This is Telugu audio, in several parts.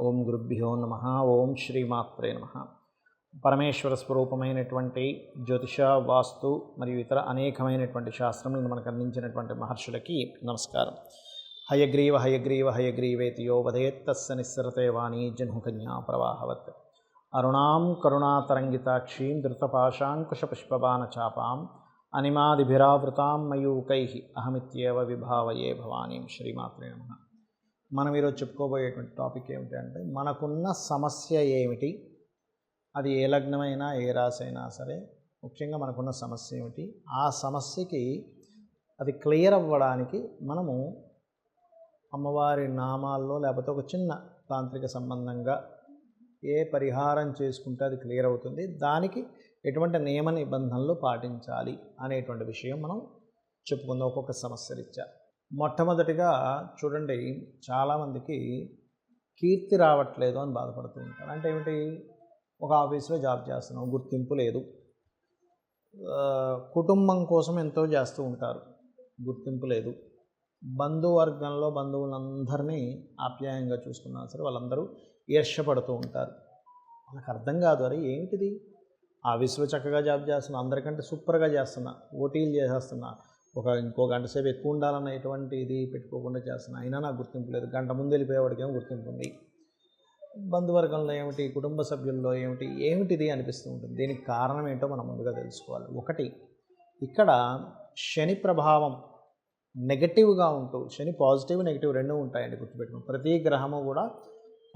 ఓం గురుభ్యో నమ. ఓం శ్రీమాత్రే నమ. పరమేశ్వర స్వరూపమైనటువంటి జ్యోతిష వాస్తు మరియు ఇతర అనేకమైనటువంటి శాస్త్రములను మనకు అందించినటువంటి మహర్షులకి నమస్కారం. హయగ్రీవ హయగ్రీవ హయగ్రీవేతి యో వదేత్తస్స నిస్సరతే వాణీ జన్హుకన్యా ప్రవాహవత్. అరుణాం కరుణాతరంగితాక్షీం ధృతపాశాంకుశపుష్పబాణచాపాం అనిమాదిభిరావృతాం మయూకై. అహమిత్యేవ విభావయే భవానీం. శ్రీమాత్రే నమ. మనం ఈరోజు చెప్పుకోబోయేటువంటి టాపిక్ ఏమిటి అంటే మనకున్న సమస్య ఏమిటి? అది ఏ లగ్నమైనా ఏ రాశి అయినా సరే ముఖ్యంగా మనకున్న సమస్య ఏమిటి? ఆ సమస్యకి అది క్లియర్ అవ్వడానికి మనము అమ్మవారి నామాల్లో లేకపోతే ఒక చిన్న తాంత్రిక సంబంధంగా ఏ పరిహారం చేసుకుంటే అది క్లియర్ అవుతుంది. దానికి ఎటువంటి నియమ నిబంధనలు పాటించాలి అనేటువంటి విషయం మనం చెప్పుకుందాం ఒక్కొక్క సమస్య రీత్యా. మొట్టమొదటిగా చూడండి చాలామందికి కీర్తి రావట్లేదు అని బాధపడుతూ ఉంటారు. అంటే ఏమిటి? ఒక ఆఫీస్లో జాబ్ చేస్తున్నాం గుర్తింపు లేదు. కుటుంబం కోసం ఎంతో చేస్తూ ఉంటారు గుర్తింపు లేదు. బంధువర్గంలో బంధువులందరినీ ఆప్యాయంగా చూసుకున్నా సరే వాళ్ళందరూ ఈర్ష్యపడుతూ ఉంటారు. వాళ్ళకి అర్థం కాదు అరే ఏమిటిది ఆఫీస్లో చక్కగా జాబ్ చేస్తున్నా అందరికంటే సూపర్గా చేస్తున్నా ఓటీలు చేసేస్తున్నా ఒక ఇంకో గంట సేపు ఎక్కువ ఉండాలన్న ఎటువంటి ఇది పెట్టుకోకుండా చేస్తున్నా. అయినా నాకు గుర్తింపు లేదు. గంట ముందు వెళ్ళిపోయేవాడికి ఏమో గుర్తింపు ఉంది. బంధువర్గంలో ఏమిటి? కుటుంబ సభ్యుల్లో ఏమిటి? ఏమిటిది అనిపిస్తూ ఉంటుంది. దీనికి కారణం ఏంటో మనం ముందుగా తెలుసుకోవాలి. ఒకటి ఇక్కడ శని ప్రభావం నెగటివ్గా ఉంటూ శని పాజిటివ్ నెగిటివ్ రెండు ఉంటాయండి గుర్తుపెట్టుకుని ప్రతి గ్రహము కూడా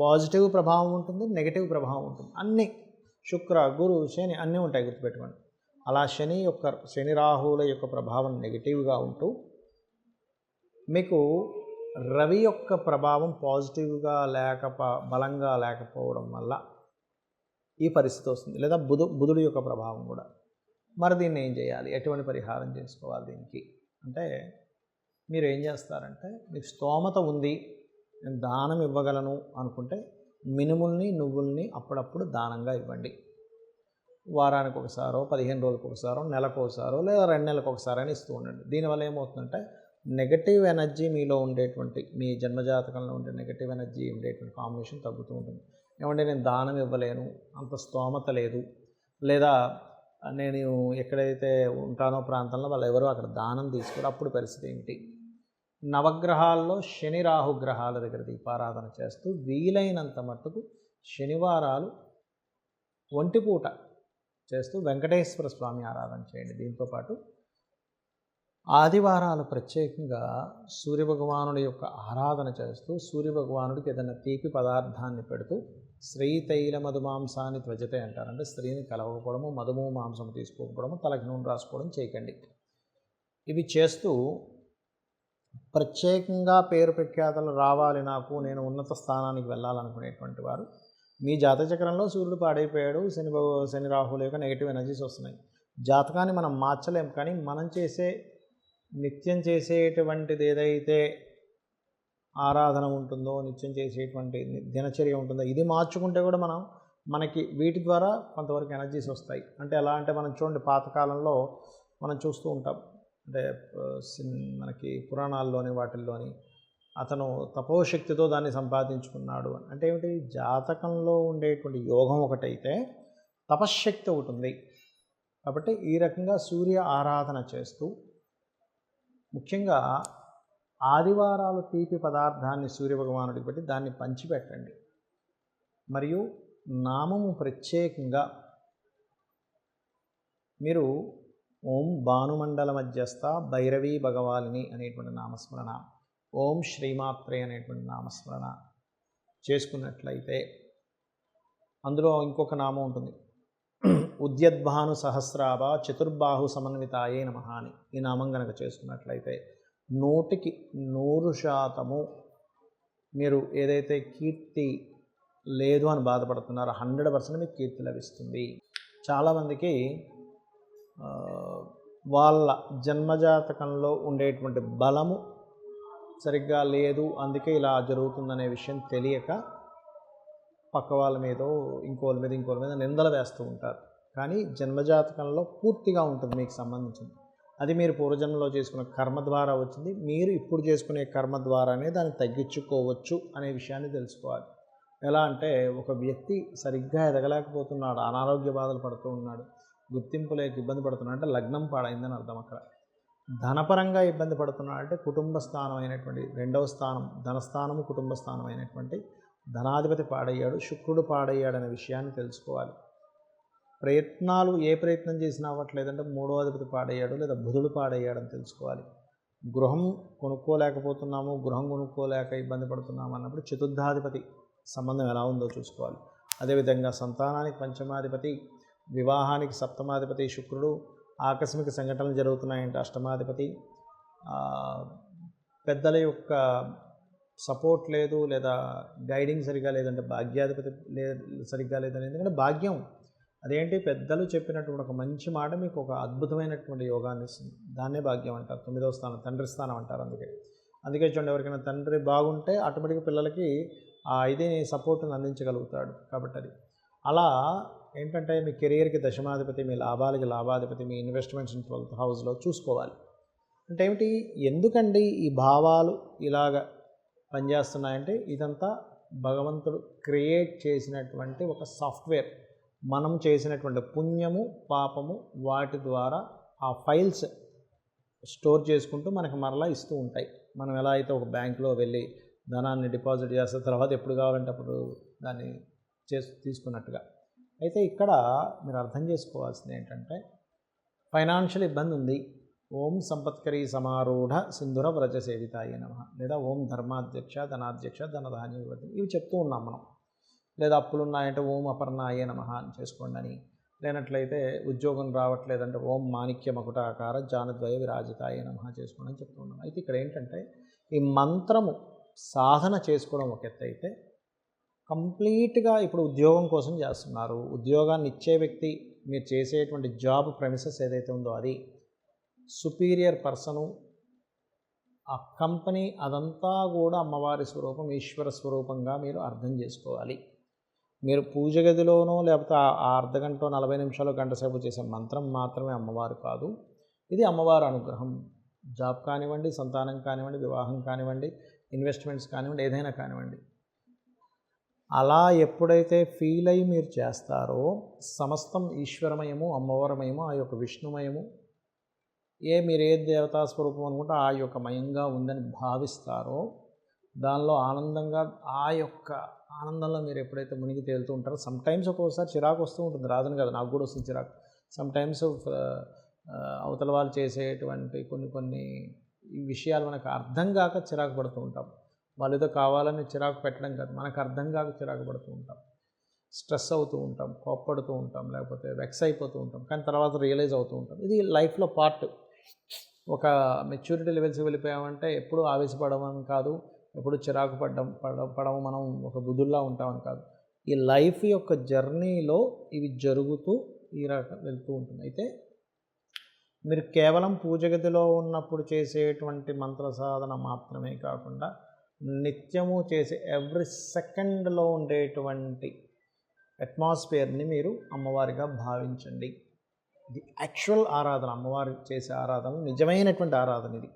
పాజిటివ్ ప్రభావం ఉంటుంది నెగిటివ్ ప్రభావం ఉంటుంది. అన్నీ శుక్ర గురు శని అన్నీ ఉంటాయి గుర్తుపెట్టుకోండి. అలా శని యొక్క శని రాహువుల యొక్క ప్రభావం నెగిటివ్గా ఉంటూ మీకు రవి యొక్క ప్రభావం పాజిటివ్గా లేకపో బలంగా లేకపోవడం వల్ల ఈ పరిస్థితి వస్తుంది. లేదా బుధు బుధుడి యొక్క ప్రభావం కూడా. మరి దీన్ని ఏం చేయాలి? ఎటువంటి పరిహారం చేసుకోవాలి దీనికి? అంటే మీరు ఏం చేస్తారంటే మీకు స్తోమత ఉంది నేను దానం ఇవ్వగలను అనుకుంటే మినుముల్ని నువ్వుల్ని అప్పుడప్పుడు దానంగా ఇవ్వండి. వారానికి ఒకసారో పదిహేను రోజులకు ఒకసారో నెలకు ఒకసారో లేదా రెండు నెలలకు ఒకసారి అని ఇస్తూ ఉండండి. దీనివల్ల ఏమవుతుందంటే నెగటివ్ ఎనర్జీ మీలో ఉండేటువంటి మీ జన్మజాతకంలో ఉండే నెగటివ్ ఎనర్జీ ఉండేటువంటి కాంబినేషన్ తగ్గుతూ ఉంటుంది. ఏమంటే నేను దానం ఇవ్వలేను అంత స్తోమత లేదు లేదా నేను ఎక్కడైతే ఉంటానో ప్రాంతంలో వాళ్ళు ఎవరో అక్కడ దానం తీసుకోరు అప్పుడు పరిస్థితి ఏమిటి నవగ్రహాల్లో శని రాహు గ్రహాల దగ్గర దీపారాధన చేస్తూ వీలైనంత మట్టుకు శనివారాలు ఒంటిపూట చేస్తూ వెంకటేశ్వర స్వామి ఆరాధన చేయండి. దీంతోపాటు ఆదివారాలు ప్రత్యేకంగా సూర్యభగవానుడి యొక్క ఆరాధన చేస్తూ సూర్యభగవానుడికి ఏదైనా తీపి పదార్థాన్ని పెడుతూ స్త్రీ తైల మధుమాంసాన్ని త్వజతే అంటారంటే స్త్రీని కలవకపోవడము మధుము మాంసం తీసుకోకపోవడము తలకి నూనె రాసుకోవడం చేయకండి. ఇవి చేస్తూ ప్రత్యేకంగా పేరు ప్రఖ్యాతలు రావాలి నాకు నేను ఉన్నత స్థానానికి వెళ్ళాలనుకునేటువంటి వారు మీ జాతచక్రంలో సూర్యుడు పాడైపోయాడు శని శని రాహుల యొక్క నెగిటివ్ ఎనర్జీస్ వస్తున్నాయి. జాతకాన్ని మనం మార్చలేం కానీ మనం చేసే నిత్యం చేసేటువంటిది ఏదైతే ఆరాధన ఉంటుందో నిత్యం చేసేటువంటి దినచర్య ఉంటుందో ఇది మార్చుకుంటే కూడా మనం మనకి వీటి ద్వారా కొంతవరకు ఎనర్జీస్ వస్తాయి. అంటే ఎలా అంటే మనం చూడండి పాతకాలంలో మనం చూస్తూ ఉంటాం. అంటే సిన్- మనకి పురాణాల్లోని వాటిల్లోని అతను తపోశక్తితో దాన్ని సంపాదించుకున్నాడు అని. అంటే ఏమిటి? జాతకంలో ఉండేటువంటి యోగం ఒకటైతే తపశ్శక్తి ఒకటి ఉంది. కాబట్టి ఈ రకంగా సూర్య ఆరాధన చేస్తూ ముఖ్యంగా ఆదివారాలు తీపి పదార్థాన్ని సూర్యభగవానుడికి పెట్టి దాన్ని పంచిపెట్టండి. మరియు నామము ప్రత్యేకంగా మీరు ఓం భానుమండల మధ్యస్థ భైరవీ భగవాలిని అనేటువంటి నామస్మరణ ఓం శ్రీమాత్రే అనేటువంటి నామస్మరణ చేసుకున్నట్లయితే అందులో ఇంకొక నామం ఉంటుంది. ఉద్యద్భాను సహస్రాభ చతుర్బాహు సమన్వితాయే నమ అని ఈ నామం గనక చేసుకున్నట్లయితే నూటికి నూరు శాతము మీరు ఏదైతే కీర్తి లేదు అని బాధపడుతున్నారో హండ్రెడ్ పర్సెంట్ మీకు కీర్తి లభిస్తుంది. చాలామందికి వాళ్ళ జన్మజాతకంలో ఉండేటువంటి బలము సరిగ్గా లేదు అందుకే ఇలా జరుగుతుందనే విషయం తెలియక పక్క వాళ్ళ మీద ఇంకోళ్ళ మీద ఇంకోళ్ళ మీద నిందలు వేస్తూ ఉంటారు. కానీ జన్మజాతకంలో పూర్తిగా ఉంటుంది మీకు సంబంధించింది. అది మీరు పూర్వజన్మలో చేసుకున్న కర్మ ద్వారా వచ్చింది. మీరు ఇప్పుడు చేసుకునే కర్మ ద్వారానే దాన్ని తగ్గించుకోవచ్చు అనే విషయాన్ని తెలుసుకోవాలి. ఎలా అంటే ఒక వ్యక్తి సరిగ్గా ఎదగలేకపోతున్నాడు అనారోగ్య బాధలు పడుతూ ఉన్నాడు గుర్తింపు లేక ఇబ్బంది పడుతున్నాడు అంటే లగ్నం పాడైందని అర్థం అక్కడ. ధనపరంగా ఇబ్బంది పడుతున్నాడు అంటే కుటుంబ స్థానం అయినటువంటి రెండవ స్థానం ధనస్థానము కుటుంబ స్థానం అయినటువంటి ధనాధిపతి పాడయ్యాడు శుక్రుడు పాడయ్యాడు అనే విషయాన్ని తెలుసుకోవాలి. ప్రయత్నాలు ఏ ప్రయత్నం చేసినా అవ్వట్లేదంటే మూడో అధిపతి పాడయ్యాడు లేదా బుధుడు పాడయ్యాడని తెలుసుకోవాలి. గృహం కొనుక్కోలేకపోతున్నాము గృహం కొనుక్కోలేక ఇబ్బంది పడుతున్నాము అన్నప్పుడు చతుర్థాధిపతి సంబంధం ఎలా ఉందో చూసుకోవాలి. అదేవిధంగా సంతానానికి పంచమాధిపతి వివాహానికి సప్తమాధిపతి శుక్రుడు ఆకస్మిక సంఘటనలు జరుగుతున్నాయంటే అష్టమాధిపతి పెద్దల యొక్క సపోర్ట్ లేదు లేదా గైడింగ్ సరిగా లేదంటే భాగ్యాధిపతి లే సరిగ్గా లేదని. ఎందుకంటే భాగ్యం అదేంటి? పెద్దలు చెప్పినటువంటి ఒక మంచి మాట మీకు ఒక అద్భుతమైనటువంటి యోగాన్ని ఇస్తుంది. దాన్నే భాగ్యం అంటారు. తొమ్మిదవ స్థానం తండ్రి స్థానం అంటారు అందుకే. అందుకే చూడండి ఎవరికైనా తండ్రి బాగుంటే ఆటోమేటిక్గా పిల్లలకి ఆ ఇది సపోర్ట్ని అందించగలుగుతాడు. కాబట్టి అది అలా ఏంటంటే మీ కెరియర్కి దశమాధిపతి మీ లాభాలకి లాభాధిపతి మీ ఇన్వెస్ట్మెంట్స్ ట్వెల్త్ హౌస్లో చూసుకోవాలి. అంటే ఏమిటి? ఎందుకండి ఈ భావాలు ఇలాగ పనిచేస్తున్నాయంటే ఇదంతా భగవంతుడు క్రియేట్ చేసినటువంటి ఒక సాఫ్ట్వేర్. మనం చేసినటువంటి పుణ్యము పాపము వాటి ద్వారా ఆ ఫైల్స్ స్టోర్ చేసుకుంటూ మనకు మరలా ఇస్తూ ఉంటాయి. మనం ఎలా అయితే ఒక బ్యాంకులో వెళ్ళి ధనాన్ని డిపాజిట్ చేస్తే తర్వాత ఎప్పుడు కావాలంటే అప్పుడు దాన్ని చేసు తీసుకున్నట్టుగా. అయితే ఇక్కడ మీరు అర్థం చేసుకోవాల్సింది ఏంటంటే ఫైనాన్షియల్ ఇబ్బంది ఉంది ఓం సంపత్కరీ సమారూఢ సింధుర వ్రజ సేవితాయ నమ. లేదా ఓం ధర్మాధ్యక్ష ధనాధ్యక్ష ధనధాన్య వివృద్ధి ఇవి చెప్తూ ఉన్నాం మనం. లేదా అప్పులున్నాయంటే ఓం అపర్ణాయ నమ అని చేసుకోండి అని లేనట్లయితే ఉద్యోగం రావట్లేదంటే ఓం మాణిక్య మకుటాకార జానద్వయ విరాజితాయ నమ చేసుకోండి అని చెప్తూ ఉన్నాం. అయితే ఇక్కడ ఏంటంటే ఈ మంత్రము సాధన చేసుకోవడం ఒక ఎత్తు అయితే కంప్లీట్గా ఇప్పుడు ఉద్యోగం కోసం చేస్తున్నారు. ఉద్యోగాన్ని ఇచ్చే వ్యక్తి మీరు చేసేటువంటి జాబ్ ప్రెమిసెస్ ఏదైతే ఉందో అది సుపీరియర్ పర్సను ఆ కంపెనీ అదంతా కూడా అమ్మవారి స్వరూపం ఈశ్వర స్వరూపంగా మీరు అర్థం చేసుకోవాలి. మీరు పూజ గదిలోనో లేకపోతే ఆ అర్ధగంట నలభై నిమిషాలు గంట సేపు చేసే మంత్రం మాత్రమే అమ్మవారు కాదు. ఇది అమ్మవారి అనుగ్రహం. జాబ్ కానివ్వండి సంతానం కానివ్వండి వివాహం కానివ్వండి ఇన్వెస్ట్మెంట్స్ కానివ్వండి ఏదైనా కానివ్వండి. అలా ఎప్పుడైతే ఫీల్ అయి మీరు చేస్తారో సమస్తం ఈశ్వరమయము అమ్మవారమయము ఆ యొక్క విష్ణుమయము ఏ మీరు ఏ దేవతా స్వరూపం అనుకుంటే ఆ యొక్క మయంగా ఉందని భావిస్తారో దానిలో ఆనందంగా ఆ యొక్క ఆనందంలో మీరు ఎప్పుడైతే మునిగి తేలుతూ ఉంటారో సమ్టైమ్స్ ఒక్కోసారి చిరాకు వస్తూ ఉంటుంది. రాదని కదా నాకు కూడా వస్తుంది చిరాకు. సమ్టైమ్స్ అవతల వాళ్ళు చేసేటువంటి కొన్ని కొన్ని విషయాలు మనకు అర్థం కాక చిరాకు పడుతూ ఉంటాం. వాళ్ళు ఏదో కావాలని చిరాకు పెట్టడం కాదు. మనకు అర్థం కాక చిరాకు పడుతూ ఉంటాం. స్ట్రెస్ అవుతూ ఉంటాం కోప్పడుతూ ఉంటాం లేకపోతే వెక్స్ అయిపోతూ ఉంటాం. కానీ తర్వాత రియలైజ్ అవుతూ ఉంటాం. ఇది లైఫ్లో పార్ట్ ఒక మెచ్యూరిటీ లెవెల్స్కి వెళ్ళిపోయామంటే ఎప్పుడు ఆవేశపడమని కాదు ఎప్పుడు చిరాకు పడ్డం పడ పడము మనం ఒక బుధుల్లా ఉంటామని కాదు. ఈ లైఫ్ యొక్క జర్నీలో ఇవి జరుగుతూ ఈ రకం వెళ్తూ ఉంటుంది. అయితే మీరు కేవలం పూజ గదిలో ఉన్నప్పుడు చేసేటువంటి మంత్ర సాధన మాత్రమే కాకుండా నిత్యము చేసే ఎవ్రీ సెకండ్లో ఉండేటువంటి అట్మాస్ఫియర్ని మీరు అమ్మవారిగా భావించండి. ఇది యాక్చువల్ ఆరాధన అమ్మవారి చేసే ఆరాధన నిజమైనటువంటి ఆరాధన ఇది.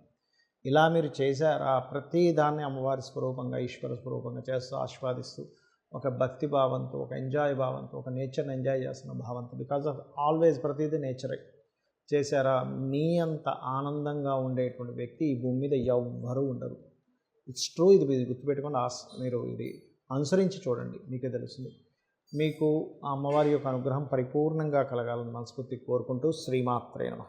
ఇలా మీరు చేశారా? ప్రతి దాన్ని అమ్మవారి స్వరూపంగా ఈశ్వర స్వరూపంగా చేస్తూ ఆస్వాదిస్తూ ఒక భక్తి భావంతో ఒక ఎంజాయ్ భావంతో ఒక నేచర్ని ఎంజాయ్ చేస్తున్న భావంతో బికాజ్ ఆఫ్ ఆల్వేస్ ప్రతిదీ నేచరే చేశారా? మీ అంత ఆనందంగా ఉండేటువంటి వ్యక్తి ఈ భూమి మీద ఎవ్వరూ ఉండరు. It's true. ఇది మీరు గుర్తుపెట్టుకోండి ఆస్ మీరు ఇది అనుసరించి చూడండి. మీకే తెలుస్తుంది. మీకు ఆ అమ్మవారి యొక్క అనుగ్రహం పరిపూర్ణంగా కలగాలని మనస్ఫూర్తి కోరుకుంటూ శ్రీమాత్రే